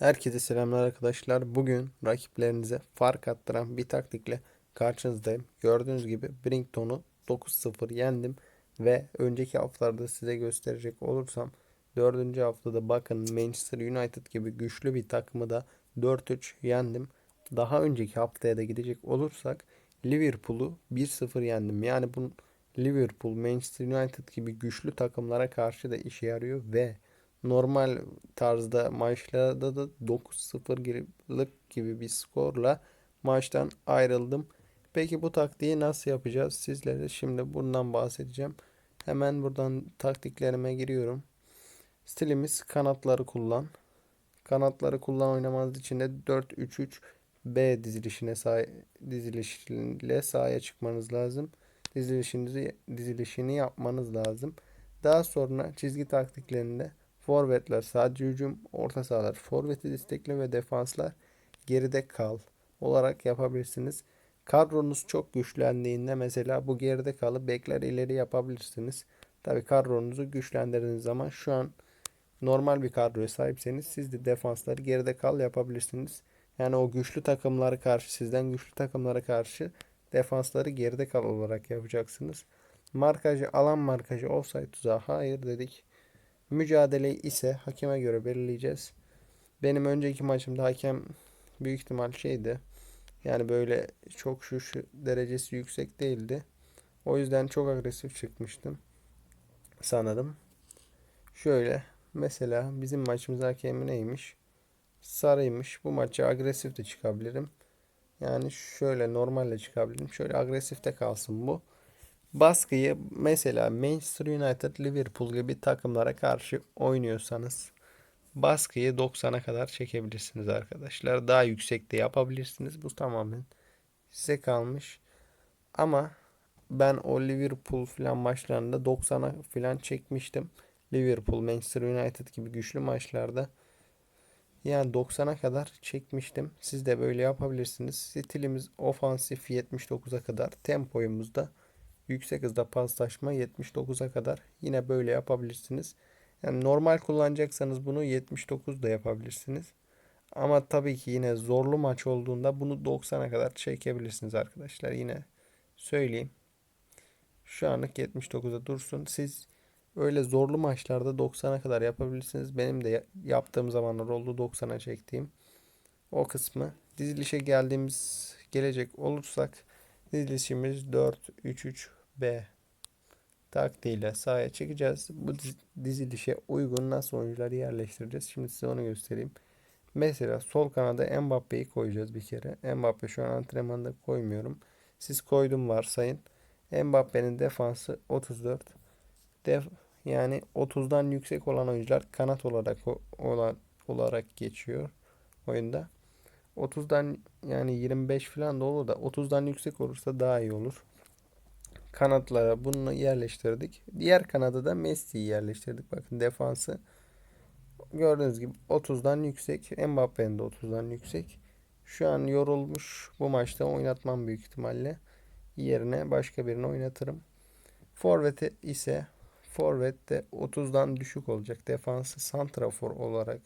Herkese selamlar arkadaşlar. Bugün rakiplerinize fark attıran bir taktikle karşınızdayım. Gördüğünüz gibi Brington'u 9-0 yendim ve önceki haftalarda size gösterecek olursam 4. haftada bakın Manchester United gibi güçlü bir takımı da 4-3 yendim. Daha önceki haftaya da gidecek olursak Liverpool'u 1-0 yendim. Yani bu Liverpool, Manchester United gibi güçlü takımlara karşı da işe yarıyor ve normal tarzda maçlarda da 9-0'lık gibi bir skorla maçtan ayrıldım. Peki bu taktiği nasıl yapacağız? Sizlere şimdi bundan bahsedeceğim. Hemen buradan taktiklerime giriyorum. Stilimiz kanatları kullan. Kanatları kullan oynamanız için de 4-3-3 B dizilişine sah dizilişiyle sahaya çıkmanız lazım. Dizilişinizi dizilişini yapmanız lazım. Daha sonra çizgi taktiklerinde Forvetler sadece hücum, orta sahalar forveti destekle ve defanslar geride kal olarak yapabilirsiniz. Kadronuz çok güçlendiğinde mesela bu geride kalı bekler ileri yapabilirsiniz. Tabi kadronuzu güçlendirdiğiniz zaman şu an normal bir kadroya sahipseniz siz de defansları geride kal yapabilirsiniz. Yani o güçlü takımlara karşı sizden güçlü takımlara karşı defansları geride kal olarak yapacaksınız. Markajı alan markajı offside tuzağı hayır dedik. Mücadeleyi ise hakeme göre belirleyeceğiz. Benim önceki maçımda hakem büyük ihtimal şeydi. Yani böyle çok şu, şu derecesi yüksek değildi. O yüzden çok agresif çıkmıştım. Sanırım. Şöyle mesela bizim maçımız hakemi neymiş? Sarıymış. Bu maçı agresif de çıkabilirim. Yani şöyle normalle çıkabilirim. Şöyle agresif de kalsın bu baskıyı mesela Manchester United, Liverpool gibi takımlara karşı oynuyorsanız baskıyı 90'a kadar çekebilirsiniz arkadaşlar. Daha yüksek de yapabilirsiniz. Bu tamamen size kalmış. Ama ben o Liverpool falan maçlarında 90'a falan çekmiştim. Liverpool, Manchester United gibi güçlü maçlarda yani 90'a kadar çekmiştim. Siz de böyle yapabilirsiniz. Stilimiz ofansif 79'a kadar. Tempoyumuzda yüksek hızda paslaşma 79'a kadar yine böyle yapabilirsiniz. Yani normal kullanacaksanız bunu 79 da yapabilirsiniz. Ama tabii ki yine zorlu maç olduğunda bunu 90'a kadar çekebilirsiniz arkadaşlar. Yine söyleyeyim. Şu anlık 79'a dursun. Siz öyle zorlu maçlarda 90'a kadar yapabilirsiniz. Benim de yaptığım zamanlar oldu 90'a çektiğim. O kısmı dizilişe geldiğimiz gelecek olursak dizilişimiz 4-3-3 B taktiğiyle sahaya çıkacağız. Bu dizilişe uygun nasıl oyuncuları yerleştireceğiz? Şimdi size onu göstereyim. Mesela sol kanada Mbappe'yi koyacağız bir kere. Mbappe şu an antrenmanda koymuyorum. Siz koydum varsayın. Mbappe'nin defansı 34. Def yani 30'dan yüksek olan oyuncular kanat olarak olan olarak geçiyor oyunda. 30'dan yani 25 falan da olur da 30'dan yüksek olursa daha iyi olur kanatlara bunu yerleştirdik. Diğer kanada da Messi'yi yerleştirdik. Bakın defansı gördüğünüz gibi 30'dan yüksek. Mbappe'nin de 30'dan yüksek. Şu an yorulmuş. Bu maçta oynatmam büyük ihtimalle. Yerine başka birini oynatırım. Forvet'e ise Forvet de 30'dan düşük olacak. Defansı santrafor olarak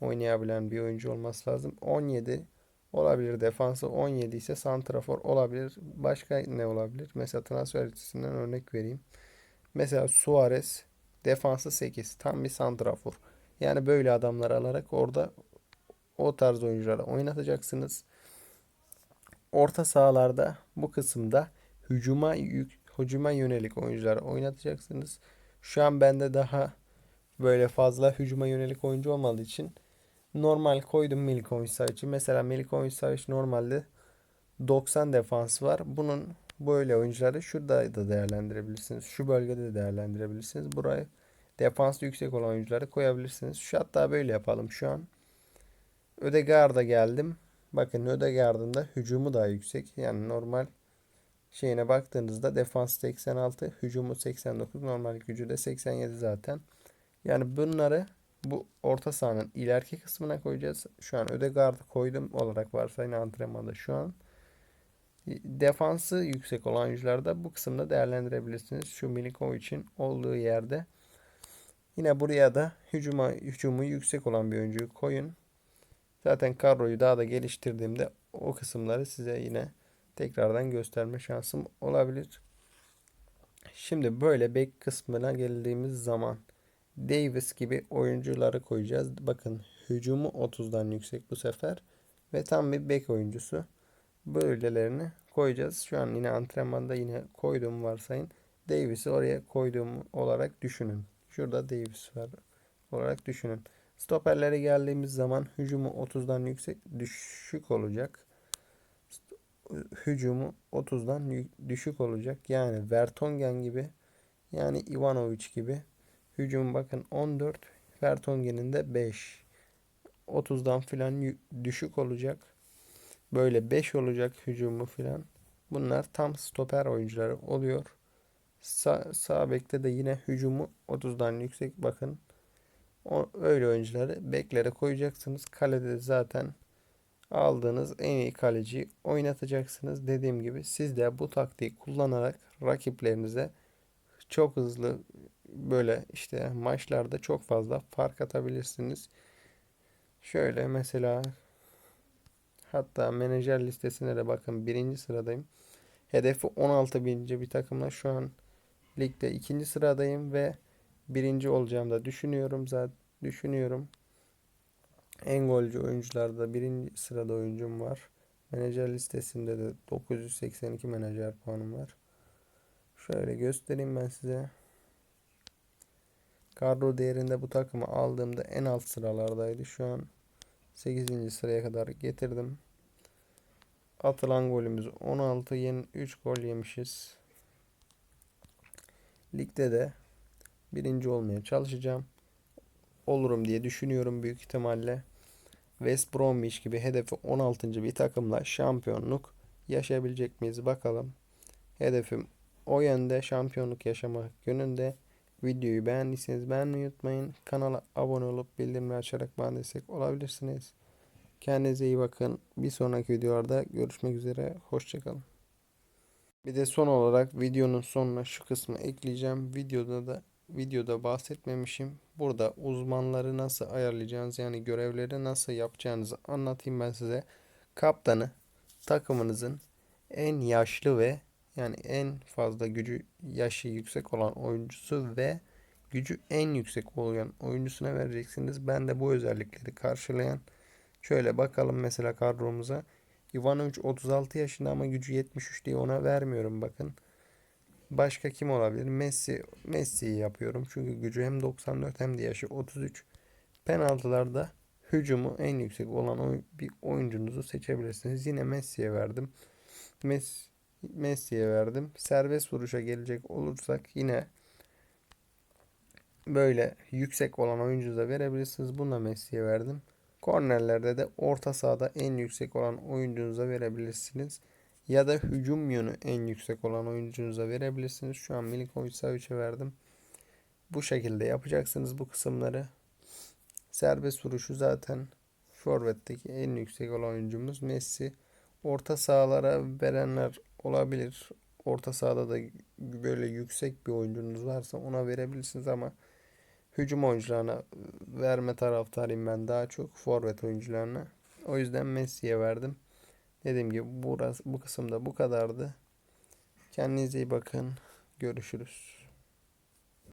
oynayabilen bir oyuncu olması lazım. 17 olabilir. Defansı 17 ise santrafor olabilir. Başka ne olabilir? Mesela transfer listesinden örnek vereyim. Mesela Suarez defansı 8. Tam bir santrafor. Yani böyle adamları alarak orada o tarz oyuncuları oynatacaksınız. Orta sahalarda bu kısımda hücuma yük, hücuma yönelik oyuncuları oynatacaksınız. Şu an bende daha böyle fazla hücuma yönelik oyuncu olmadığı için normal koydum Milinkovic Savic'i. Mesela Milinkovic Savic normalde 90 defans var. Bunun böyle oyuncuları şurada da değerlendirebilirsiniz. Şu bölgede de değerlendirebilirsiniz. Buraya defans yüksek olan oyuncuları koyabilirsiniz. Şu hatta böyle yapalım şu an. Ödegaard'a geldim. Bakın Ödegaard'ın da hücumu daha yüksek. Yani normal şeyine baktığınızda defans 86, hücumu 89, normal gücü de 87 zaten. Yani bunları bu orta sahanın ileriki kısmına koyacağız. Şu an Ödegaard'ı koydum olarak varsa yine antrenmanda şu an. Defansı yüksek olan oyuncularda bu kısımda değerlendirebilirsiniz. Şu Milikovic'in olduğu yerde. Yine buraya da hücuma, hücumu yüksek olan bir oyuncuyu koyun. Zaten kadroyu daha da geliştirdiğimde o kısımları size yine tekrardan gösterme şansım olabilir. Şimdi böyle bek kısmına geldiğimiz zaman Davis gibi oyuncuları koyacağız. Bakın hücumu 30'dan yüksek bu sefer ve tam bir bek oyuncusu. Böylelerini koyacağız. Şu an yine antrenmanda yine koyduğum varsayın. Davis'i oraya koyduğum olarak düşünün. Şurada Davis var olarak düşünün. Stoperlere geldiğimiz zaman hücumu 30'dan yüksek düşük olacak. Hücumu 30'dan düşük olacak. Yani Vertonghen gibi yani Ivanovic gibi. Hücum bakın 14. Vertonghen'in de 5. 30'dan filan düşük olacak. Böyle 5 olacak hücumu filan. Bunlar tam stoper oyuncuları oluyor. Sa sağ bekte de yine hücumu 30'dan yüksek bakın. O, öyle oyuncuları beklere koyacaksınız. Kalede zaten aldığınız en iyi kaleciyi oynatacaksınız. Dediğim gibi siz de bu taktiği kullanarak rakiplerinize çok hızlı böyle işte maçlarda çok fazla fark atabilirsiniz. Şöyle mesela hatta menajer listesine de bakın birinci sıradayım. Hedefi 16 bininci bir takımla şu an ligde ikinci sıradayım ve birinci olacağımı da düşünüyorum zaten düşünüyorum. En golcü oyuncularda birinci sırada oyuncum var. Menajer listesinde de 982 menajer puanım var. Şöyle göstereyim ben size. Kadro değerinde bu takımı aldığımda en alt sıralardaydı. Şu an 8. sıraya kadar getirdim. Atılan golümüz 16. Yeni 3 gol yemişiz. Ligde de birinci olmaya çalışacağım. Olurum diye düşünüyorum büyük ihtimalle. West Bromwich gibi hedefi 16. bir takımla şampiyonluk yaşayabilecek miyiz bakalım. Hedefim o yönde şampiyonluk yaşamak yönünde. Videoyu beğendiyseniz beğenmeyi unutmayın. Kanala abone olup bildirimleri açarak bana destek olabilirsiniz. Kendinize iyi bakın. Bir sonraki videolarda görüşmek üzere. Hoşçakalın. Bir de son olarak videonun sonuna şu kısmı ekleyeceğim. Videoda da videoda bahsetmemişim. Burada uzmanları nasıl ayarlayacağınız yani görevleri nasıl yapacağınızı anlatayım ben size. Kaptanı takımınızın en yaşlı ve yani en fazla gücü yaşı yüksek olan oyuncusu ve gücü en yüksek olan oyuncusuna vereceksiniz. Ben de bu özellikleri karşılayan şöyle bakalım mesela kadromuza. Ivanovic 36 yaşında ama gücü 73 diye ona vermiyorum bakın. Başka kim olabilir? Messi Messi'yi yapıyorum. Çünkü gücü hem 94 hem de yaşı 33. Penaltılarda hücumu en yüksek olan bir oyuncunuzu seçebilirsiniz. Yine Messi'ye verdim. Messi Messi'ye verdim. Serbest vuruşa gelecek olursak yine böyle yüksek olan oyuncuya verebilirsiniz. Bunu da Messi'ye verdim. Kornerlerde de orta sahada en yüksek olan oyuncunuza verebilirsiniz. Ya da hücum yönü en yüksek olan oyuncunuza verebilirsiniz. Şu an Milinkovic Savic'e verdim. Bu şekilde yapacaksınız bu kısımları. Serbest vuruşu zaten forvetteki en yüksek olan oyuncumuz Messi. Orta sahalara verenler olabilir. Orta sahada da böyle yüksek bir oyuncunuz varsa ona verebilirsiniz ama hücum oyuncularına verme taraftarıyım ben daha çok forvet oyuncularına. O yüzden Messi'ye verdim. Dediğim gibi burası, bu kısımda bu kadardı. Kendinize iyi bakın. Görüşürüz.